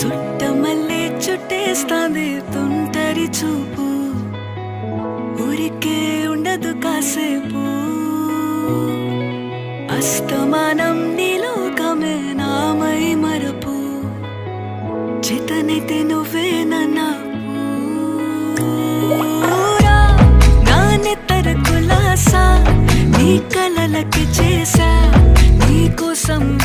చుట్ట మళ్ళీ చుట్టేస్తాంది తుంటరి చూపు. ఊరికే ఉండదు కాసేపు. అస్తమానం నీలోకమే నామై మరపు. చేతనైతే నువ్వే నన్నా నాన్నెత్తర కులాసా నీ కలలకి చేశా నీకోసం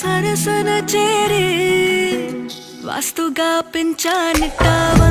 సరసన చేరి వాస్తుగా పెంచానిటావా